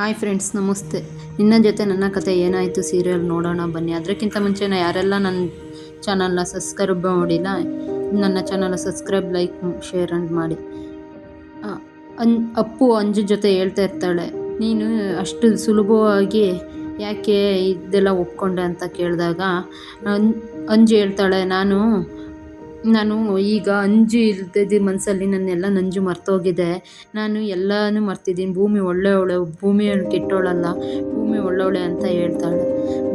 Hi friends, ನಮಸ್ತೆ. ನಿನ್ನ ಜೊತೆ ನನ್ನ ಕತೆ ಏನಾಯಿತು ಸೀರಿಯಲ್ ನೋಡೋಣ ಬನ್ನಿ. ಅದಕ್ಕಿಂತ ಮುಂಚೆ ನಾ ಯಾರೆಲ್ಲ ನನ್ನ ಚಾನಲ್ನ ಸಬ್ಸ್ಕ್ರೈಬ್ ಮಾಡಿಲ್ಲ, ನನ್ನ ಚಾನಲ್ನ ಸಬ್ಸ್ಕ್ರೈಬ್, ಲೈಕ್, ಶೇರ್ ಅಂಡ್ ಮಾಡಿ. ಅನ್, ಅಪ್ಪು ಅಂಜು ಜೊತೆ ಹೇಳ್ತಾ ಇರ್ತಾಳೆ. ನೀನು ಅಷ್ಟು ಸುಲಭವಾಗಿ ಯಾಕೆ ಇದೆಲ್ಲ ಒಪ್ಕೊಂಡೆ ಅಂತ ಕೇಳಿದಾಗ ಅಂಜು ಹೇಳ್ತಾಳೆ, ನಾನು ನಾನು ಈಗ ಅಂಜು ಇಲ್ದಿದ್ದ ಮನಸ್ಸಲ್ಲಿ ನನ್ನೆಲ್ಲ ನಂಜು ಮರ್ತೋಗಿದೆ. ನಾನು ಎಲ್ಲನೂ ಮರ್ತಿದ್ದೀನಿ. ಭೂಮಿ ಒಳ್ಳೆಯವಳು ಭೂಮಿ ಕೆಟ್ಟೋಳಲ್ಲ, ಭೂಮಿ ಒಳ್ಳೊಳ್ಳೆ ಅಂತ ಹೇಳ್ತಾಳೆ.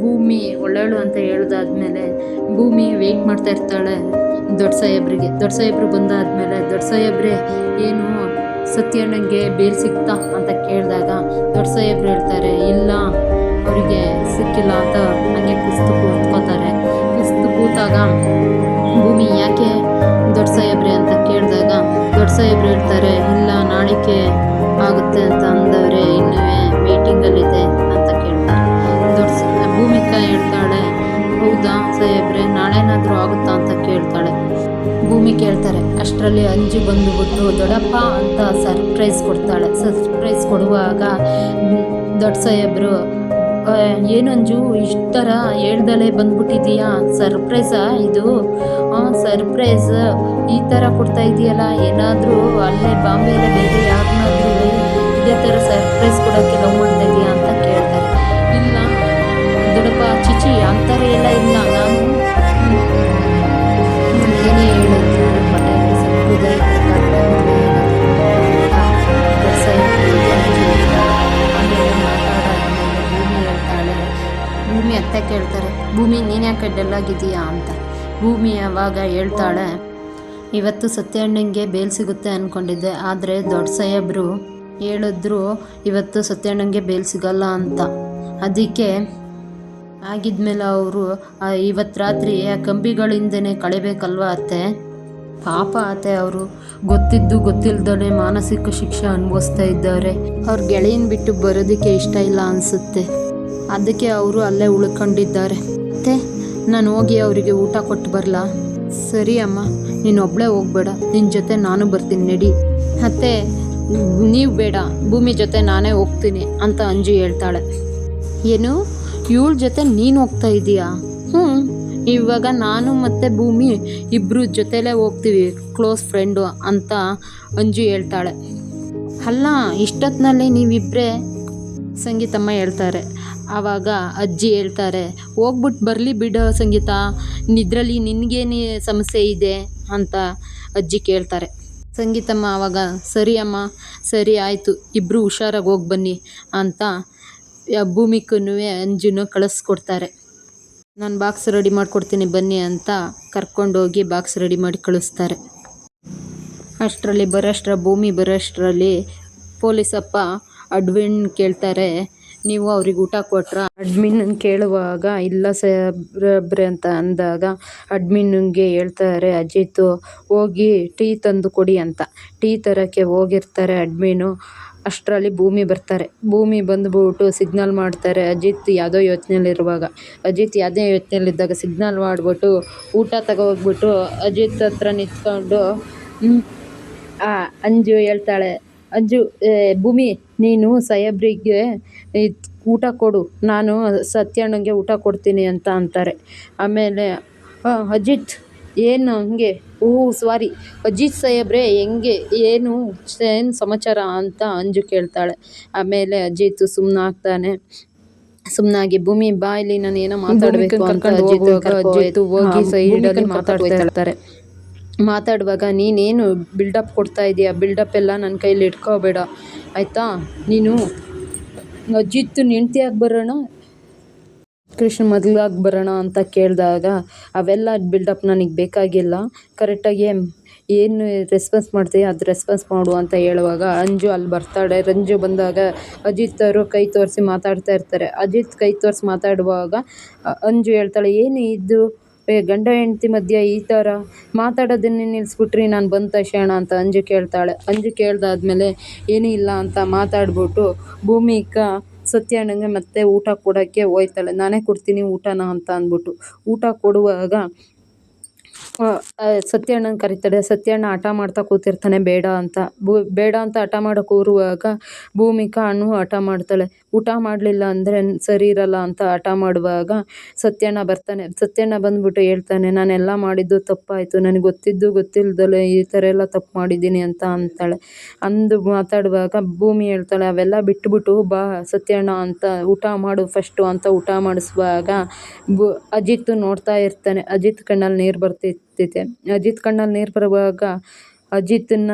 ಭೂಮಿ ಒಳ್ಳೆಯವಳು ಅಂತ ಹೇಳ್ದಾದ್ಮೇಲೆ ಭೂಮಿ ವೆಯ್ಟ್ ಮಾಡ್ತಾ ಇರ್ತಾಳೆ ದೊಡ್ಡ ಸಾಹೇಬ್ರಿಗೆ ದೊಡ್ಡ ಸಾಹೇಬ್ರು ಬಂದಾದ್ಮೇಲೆ ದೊಡ್ಡ ಸಾಹೇಬ್ರೆ ಏನು ಸತ್ಯಣ್ಣಂಗೆ ಬೇಲ್ ಸಿಕ್ತಾ ಅಂತ ಕೇಳಿದಾಗ ದೊಡ್ಡ ಸಾಹೇಬ್ರು ಹೇಳ್ತಾರೆ, ಇಲ್ಲ, ಅವರಿಗೆ ಸಿಕ್ಕಿಲ್ಲ ಅಂತ ಹಂಗೆ ಕುಸ್ತು ಕೂತ್ಕೋತಾರೆ. ಕುಸ್ತು ಕೂತಾಗ ಸಾಹೇಬ್ರು ಹೇಳ್ತಾರೆ ಇಲ್ಲ, ನಾಳಿಕೆ ಆಗುತ್ತೆ ಅಂತ ಅಂದವ್ರೆ ಇನ್ನೂ ಮೀಟಿಂಗಲ್ಲಿದೆ ಅಂತ ಕೇಳ್ತಾರೆ. ದೊಡ್ಡ ಭೂಮಿಕಾ ಹೇಳ್ತಾಳೆ. ಹೌದಾ ಸಾಹೇಬ್ರೆ, ನಾಳೆನಾದರೂ ಆಗುತ್ತಾ ಅಂತ ಕೇಳ್ತಾಳೆ. ಭೂಮಿ ಕೇಳ್ತಾರೆ. ಅಷ್ಟರಲ್ಲಿ ಅಂಜು ಬಂದುಬಿಟ್ಟು ದೊಡ್ಡಪ್ಪ ಅಂತ ಸರ್ಪ್ರೈಸ್ ಕೊಡ್ತಾಳೆ. ಸರ್ಪ್ರೈಸ್ ಕೊಡುವಾಗ, ದೊಡ್ಡ ಸಾಹೇಬ್ರು ಏನು ಅಂಜು, ಇಷ್ಟರ ಹೇಳ್ದಲೇ ಬಂದ್ಬಿಟ್ಟಿದೀಯಾ ಸರ್ಪ್ರೈಸಾ ಇದು? ಸರ್ಪ್ರೈಸ್ ಈ ಥರ ಕೊಡ್ತಾ ಇದೆಯಲ್ಲ, ಏನಾದರೂ ಅಲ್ಲೇ ಬಾಂಬೆಯಲ್ಲೇ ಬೇರೆ ಯಾರನ್ನಾದ್ರೂ ಇದೇ ಥರ ಸರ್ಪ್ರೈಸ್ ಕೊಡೋಕ್ಕೆ ಲವ್ ಮಾಡ್ತಾ ಇದೆಯಾ ಅಂತ ಕೇಳ್ತಾರೆ. ಇಲ್ಲ ದೊಡ್ಡಪ್ಪ ಚಿಚಿ ಅಂಥರ ಎಲ್ಲ ಇಲ್ಲ, ನಾನು ಏನೇ ಹೇಳಿದ್ರು ಮನೆಯಲ್ಲಿ ಸಂಪ್ರದಾಯ ಭೂಮಿ ಅತ್ತೆ ಕೇಳ್ತಾರೆ, ಭೂಮಿ ನೀನ್ಯಾಕೆ ಯಾಕೆ ಡಲ್ಲಾಗಿದ್ದೀಯಾ ಅಂತ. ಭೂಮಿ ಅವಾಗ ಹೇಳ್ತಾಳೆ ಇವತ್ತು ಸತ್ಯಣ್ಣಂಗೆ ಬೇಲ್ ಸಿಗುತ್ತೆ ಅಂದ್ಕೊಂಡಿದ್ದೆ ಆದರೆ ದೊಡ್ಡ ಸಾಹೇಬ್ರು ಹೇಳಿದ್ರು ಇವತ್ತು ಸತ್ಯಣ್ಣಂಗೆ ಬೇಲ್ ಸಿಗಲ್ಲ ಅಂತ. ಅದಕ್ಕೆ ಆಗಿದ್ಮೇಲೆ ಅವರು ಇವತ್ತು ರಾತ್ರಿ ಆ ಕಂಬಿಗಳಿಂದನೇ ಕಳೆಬೇಕಲ್ವ ಅತ್ತೆ? ಪಾಪ ಅತ್ತೆ ಅವರು. ಗೊತ್ತಿದ್ದು ಗೊತ್ತಿಲ್ದೇ ಮಾನಸಿಕ ಶಿಕ್ಷೆ ಅನುಭವಿಸ್ತಾ ಇದ್ದಾರೆ. ಅವ್ರ ಗೆಳೆಯನ್ ಬಿಟ್ಟು ಬರೋದಕ್ಕೆ ಇಷ್ಟ ಇಲ್ಲ ಅನಿಸುತ್ತೆ. ಅದಕ್ಕೆ ಅವರು ಅಲ್ಲೇ ಉಳ್ಕೊಂಡಿದ್ದಾರೆ. ಮತ್ತೆ ನಾನು ಹೋಗಿ ಅವರಿಗೆ ಊಟ ಕೊಟ್ಟು ಬರಲಾ? ಸರಿ ಅಮ್ಮ, ನೀನು ಒಬ್ಬಳೇ ಹೋಗ್ಬೇಡ ನಿನ್ನ ಜೊತೆ ನಾನು ಬರ್ತೀನಿ, ನಡಿ. ಮತ್ತೆ, ನೀವು ಬೇಡ, ಭೂಮಿ ಜೊತೆ ನಾನೇ ಹೋಗ್ತೀನಿ ಅಂತ ಅಂಜು ಹೇಳ್ತಾಳೆ. ಏನು? ಇವಳ ಜೊತೆ ನೀನು ಹೋಗ್ತಾ ಇದೀಯಾ? ಹ್ಞೂ ಇವಾಗ ನಾನು ಮತ್ತು ಭೂಮಿ ಇಬ್ಬರು ಜೊತೆಲೇ ಹೋಗ್ತೀವಿ, ಕ್ಲೋಸ್ ಫ್ರೆಂಡು ಅಂತ ಅಂಜು ಹೇಳ್ತಾಳೆ. ಅಲ್ಲ ಇಷ್ಟೊತ್ತಿನಲ್ಲಿ ನೀವಿಬ್ಬರೇ ಸಂಗೀತಮ್ಮ ಹೇಳ್ತಾರೆ. ಆವಾಗ ಅಜ್ಜಿ ಹೇಳ್ತಾರೆ ಹೋಗ್ಬಿಟ್ಟು ಬರಲಿ ಬಿಡು ಸಂಗೀತ, ನಿದ್ರಲ್ಲಿ ನಿನಗೇನು ಸಮಸ್ಯೆ ಇದೆ ಅಂತ ಅಜ್ಜಿ ಕೇಳ್ತಾರೆ. ಸಂಗೀತಮ್ಮ ಆವಾಗ, ಸರಿ ಅಮ್ಮ, ಸರಿ ಆಯಿತು ಇಬ್ಬರು ಹುಷಾರಾಗಿ ಹೋಗಿ ಬನ್ನಿ ಅಂತ ಭೂಮಿಕನೂ ಅಂಜುನು ಕಳಿಸ್ಕೊಡ್ತಾರೆ. ನಾನು ಬಾಕ್ಸ್ ರೆಡಿ ಮಾಡಿಕೊಡ್ತೀನಿ, ಬನ್ನಿ ಅಂತ ಕರ್ಕೊಂಡೋಗಿ ಬಾಕ್ಸ್ ರೆಡಿ ಮಾಡಿ ಕಳಿಸ್ತಾರೆ. ಅಷ್ಟರಲ್ಲಿ ಬರೋಷ್ಟರ, ಭೂಮಿ ಬರೋಷ್ಟರಲ್ಲಿ ಪೊಲೀಸಪ್ಪ ಅಡ್ವಿನ್ ಕೇಳ್ತಾರೆ ನೀವು ಅವ್ರಿಗೆ ಊಟ ಕೊಟ್ರ ಅಡ್ಮಿನ್ ಕೇಳುವಾಗ, ಇಲ್ಲ ಸಬ್ರಬ್ರೆ ಅಂತ ಅಂದಾಗ ಅಡ್ಮಿನ್ಗೆ ಹೇಳ್ತಾರೆ, ಅಜಿತ್, ಹೋಗಿ ಟೀ ತಂದು ಕೊಡಿ ಅಂತ. ಟೀ ತರೋಕ್ಕೆ ಹೋಗಿರ್ತಾರೆ ಅಡ್ಮಿನು ಅಷ್ಟರಲ್ಲಿ ಭೂಮಿ ಬರ್ತಾರೆ. ಭೂಮಿ ಬಂದುಬಿಟ್ಟು ಸಿಗ್ನಲ್ ಮಾಡ್ತಾರೆ ಅಜಿತ್ ಯಾವುದೋ ಯೋಚನೆಯಲ್ಲಿರುವಾಗ. ಅಜಿತ್ ಯಾವುದೇ ಯೋಚನೆಯಲ್ಲಿದ್ದಾಗ ಸಿಗ್ನಲ್ ಮಾಡಿಬಿಟ್ಟು ಊಟ ತಗೋಗ್ಬಿಟ್ಟು ಅಜಿತ್ ಹತ್ರ ನಿಂತ್ಕೊಂಡು ಅಂಜು ಹೇಳ್ತಾಳೆ ಅಂಜು ಭೂಮಿ ನೀನು ಸಾಹೇಬ್ರಿಗೆ ಊಟ ಕೊಡು. ನಾನು ಸತ್ಯಣ್ಣಂಗೆ ಊಟ ಕೊಡ್ತೀನಿ ಅಂತ ಅಂತಾರೆ. ಆಮೇಲೆ ಅಜಿತ್ ಏನು ಹಂಗೆ? ಓಹ್ ಸಾರಿ ಅಜಿತ್ ಸಾಹೇಬ್ರೆ ಹೆಂಗೆ? ಏನು ಏನು ಸಮಾಚಾರ ಅಂತ ಅಂಜು ಕೇಳ್ತಾಳೆ. ಆಮೇಲೆ ಅಜಿತ್ ಸುಮ್ಮನಾಗ್ತಾನೆ ಸುಮ್ಮನಾಗಿ ಭೂಮಿ ಬಾ ಇಲ್ಲಿ ನಾನು ಏನೋ ಮಾತಾಡಬೇಕು ಅಂತ ಅಜಿತ್ ಅಜಿತ್ ಹೋಗಿ ಸೈಡಲ್ಲಿ ಮಾತಾಡ್ತಾ ಇರ್ತಾರೆ ಮಾತಾಡುವಾಗ, ನೀನೇನು ಬಿಲ್ಡಪ್ ಕೊಡ್ತಾ ಇದೀಯ? ಬಿಲ್ಡಪ್ ಎಲ್ಲ ನನ್ನ ಕೈಲಿ ಇಟ್ಕೋಬೇಡ. ಆಯಿತಾ? ನೀನು ಅಜಿತ್ ಹೆಂಡ್ತಿಯಾಗಿ ಬರೋಣ? ಕೃಷ್ಣ ಮೊದಲಾಗಿ ಬರೋಣ ಅಂತ ಕೇಳಿದಾಗ ಅವೆಲ್ಲ ಬಿಲ್ಡಪ್ ನನಗೆ ಬೇಕಾಗಿಲ್ಲ. ಕರೆಕ್ಟಾಗಿ ಏನು ರೆಸ್ಪಾನ್ಸ್ ಮಾಡ್ತೀಯ? ಅದು ರೆಸ್ಪಾನ್ಸ್ ಮಾಡು ಅಂತ ಹೇಳುವಾಗ ಅಂಜು ಅಲ್ಲಿ ಬರ್ತಾಳೆ. ರಂಜು ಬಂದಾಗ ಅಜಿತ್ ಅವರು ಕೈ ತೋರಿಸಿ ಮಾತಾಡ್ತಾ ಇರ್ತಾರೆ. ಅಜಿತ್ ಕೈ ತೋರಿಸಿ ಮಾತಾಡುವಾಗ ಅಂಜು ಹೇಳ್ತಾಳೆ, ಏನು ಇದು? ಗಂಡ ಹೆಂಡತಿ ಮಧ್ಯೆ ಈ ಥರ ಮಾತಾಡೋದನ್ನೇ ನಿಲ್ಲಿಸ್ಬಿಟ್ರಿ ನಾನು ಬಂದ ತಕ್ಷಣ ಅಂತ ಅಂಜು ಕೇಳ್ತಾಳೆ. ಅಂಜು ಕೇಳ್ದಾದ್ಮೇಲೆ ಏನೂ ಇಲ್ಲ ಅಂತ ಮಾತಾಡ್ಬಿಟ್ಟು ಭೂಮಿಕಾ ಸತ್ಯಣ್ಣಂಗೆ ಮತ್ತೆ ಊಟ ಕೊಡೋಕ್ಕೆ ಹೋಯ್ತಾಳೆ. ನಾನೇ ಕೊಡ್ತೀನಿ ಊಟನ ಅಂತ ಅಂದ್ಬಿಟ್ಟು ಊಟ ಕೊಡುವಾಗ ಸತ್ಯಣ್ಣನ ಕರೀತಾಳೆ ಸತ್ಯಣ್ಣ ಹಠ ಮಾಡ್ತಾ ಕೂತಿರ್ತಾನೆ, ಬೇಡ ಅಂತ. ಬೂ ಬೇಡ ಅಂತ ಹಠ ಮಾಡೋ ಕೂರುವಾಗ ಭೂಮಿಕಾ ಅನು ಹಠ ಮಾಡ್ತಾಳೆ. ಊಟ ಮಾಡಲಿಲ್ಲ ಅಂದರೆ ಸರಿ ಇರಲ್ಲ ಅಂತ ಹಠ ಮಾಡುವಾಗ ಸತ್ಯಣ್ಣ ಬರ್ತಾನೆ. ಸತ್ಯಣ್ಣ ಬಂದ್ಬಿಟ್ಟು ಹೇಳ್ತಾನೆ, ನಾನೆಲ್ಲ ಮಾಡಿದ್ದು ತಪ್ಪಾಯಿತು. ನನಗೆ ಗೊತ್ತಿದ್ದು ಗೊತ್ತಿಲ್ಲದಲೆ ಈ ಥರ ಎಲ್ಲ ತಪ್ಪು ಮಾಡಿದ್ದೀನಿ ಅಂತ ಅಂತಾಳೆ. ಅಂದು ಮಾತಾಡುವಾಗ ಭೂಮಿ ಹೇಳ್ತಾಳೆ, ಅವೆಲ್ಲ ಬಿಟ್ಬಿಟ್ಟು ಬಾ ಸತ್ಯಣ್ಣ ಅಂತ ಊಟ ಮಾಡು ಫಸ್ಟು ಅಂತ ಊಟ ಮಾಡಿಸುವಾಗ ಬು ಅಜಿತ್ ನೋಡ್ತಾ ಇರ್ತಾನೆ. ಅಜಿತ್ ಕಣ್ಣಲ್ಲಿ ನೀರು ಬರ್ತಿರ್ತೈತೆ ಅಜಿತ್ ಕಣ್ಣಲ್ಲಿ ನೀರು ಬರುವಾಗ ಅಜಿತನ್ನ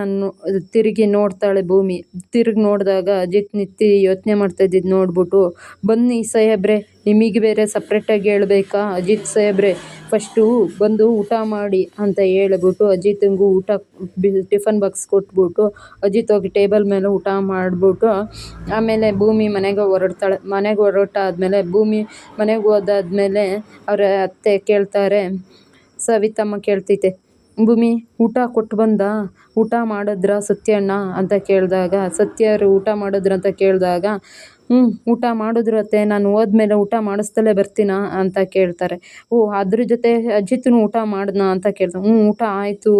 ತಿರುಗಿ ನೋಡ್ತಾಳೆ ಭೂಮಿ. ತಿರುಗಿ ನೋಡಿದಾಗ ಅಜಿತ್ ನಿತ್ತಿ ಯೋಚನೆ ಮಾಡ್ತಾಯಿದ್ದಿದ್ದು ನೋಡ್ಬಿಟ್ಟು, ಬನ್ನಿ ಸಾಹೇಬ್ರೆ, ನಿಮಗೆ ಬೇರೆ ಸಪ್ರೇಟಾಗಿ ಹೇಳ್ಬೇಕಾ? ಅಜಿತ್ ಸಾಹೇಬ್ರೆ ಫಸ್ಟು ಬಂದು ಊಟ ಮಾಡಿ ಅಂತ ಹೇಳ್ಬಿಟ್ಟು ಅಜಿತ್ಗೂ ಊಟ ಟಿಫನ್ ಬಾಕ್ಸ್ ಕೊಟ್ಬಿಟ್ಟು ಅಜಿತ್ ಹೋಗಿ ಟೇಬಲ್ ಮೇಲೆ ಊಟ ಮಾಡಿಬಿಟ್ಟು, ಆಮೇಲೆ ಭೂಮಿ ಮನೆಗೆ ಹೊರಡ್ತಾಳೆ. ಮನೆಗೆ ಹೊರಟಾದ್ಮೇಲೆ ಭೂಮಿ ಮನೆಗೆ ಹೋದಾದ್ಮೇಲೆ ಅವರ ಅತ್ತೆ ಕೇಳ್ತಾರೆ ಸವಿತಮ್ಮ ಕೇಳ್ತೈತೆ ಭೂಮಿ ಊಟ ಕೊಟ್ಟು ಬಂದ? ಊಟ ಮಾಡಿದ್ರ ಸತ್ಯಣ್ಣ? ಅಂತ ಕೇಳಿದಾಗ, ಸತ್ಯರು ಊಟ ಮಾಡಿದ್ರ ಅಂತ ಕೇಳಿದಾಗ ಹ್ಞೂ ಊಟ ಮಾಡಿದ್ರು ಅತ್ತೆ, ನಾನು ಹೋದ್ಮೇಲೆ ಊಟ ಮಾಡಿಸ್ತಲೇ ಬರ್ತೀನಾ? ಅಂತ ಕೇಳ್ತಾರೆ. ಓ, ಅದ್ರ ಜೊತೆ ಅಜಿತ್ನು ಊಟ ಮಾಡಿದ್ನಾ? ಅಂತ ಕೇಳ್ತಾರೆ. ಹ್ಞೂ ಊಟ ಆಯಿತು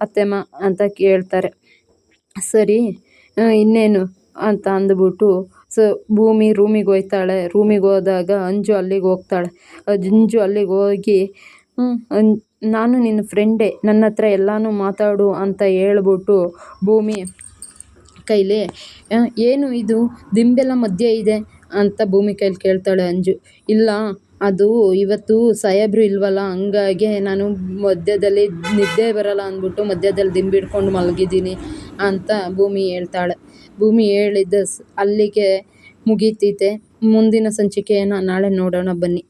ಅತ್ತೆಮ್ಮ, ಅಂತ ಕೇಳ್ತಾರೆ. ಸರಿ ಇನ್ನೇನು? ಅಂತ ಅಂದ್ಬಿಟ್ಟು, ಸೊ, ಭೂಮಿ ರೂಮಿಗೆ ಹೋಗ್ತಾಳೆ ರೂಮಿಗೆ ಹೋದಾಗ ಅಂಜು ಅಲ್ಲಿಗೆ ಹೋಗ್ತಾಳೆ. ಅಂಜು ಅಲ್ಲಿಗೆ ಹೋಗಿ ನಾನು ನಿನ್ನ ಫ್ರೆಂಡೇ, ನನ್ನ ಹತ್ರ ಎಲ್ಲನೂ ಮಾತಾಡು ಅಂತ ಹೇಳ್ಬಿಟ್ಟು ಭೂಮಿ ಕೈಲಿ ಏನು ಇದು? ದಿಂಬೆಲ್ಲ ಮಧ್ಯೆ ಇದೆ? ಅಂತ ಭೂಮಿ ಕೈಲಿ ಕೇಳ್ತಾಳೆ ಅಂಜು. ಇಲ್ಲ, ಅದು ಇವತ್ತು ಸಾಹೇಬ್ರು ಇಲ್ವಲ್ಲ, ಹಂಗಾಗಿ ನಾನು ಮಧ್ಯದಲ್ಲಿ ನಿದ್ದೆ ಬರಲ್ಲ ಅಂದ್ಬಿಟ್ಟು ಮಧ್ಯದಲ್ಲಿ ದಿಂಬು ಮಲಗಿದ್ದೀನಿ ಅಂತ ಭೂಮಿ ಹೇಳ್ತಾಳೆ. ಭೂಮಿ ಹೇಳಿದ ಅಲ್ಲಿಗೆ ಮುಗೀತೈತೆ. ಮುಂದಿನ ಸಂಚಿಕೆಯನ್ನು ನಾಳೆ ನೋಡೋಣ ಬನ್ನಿ.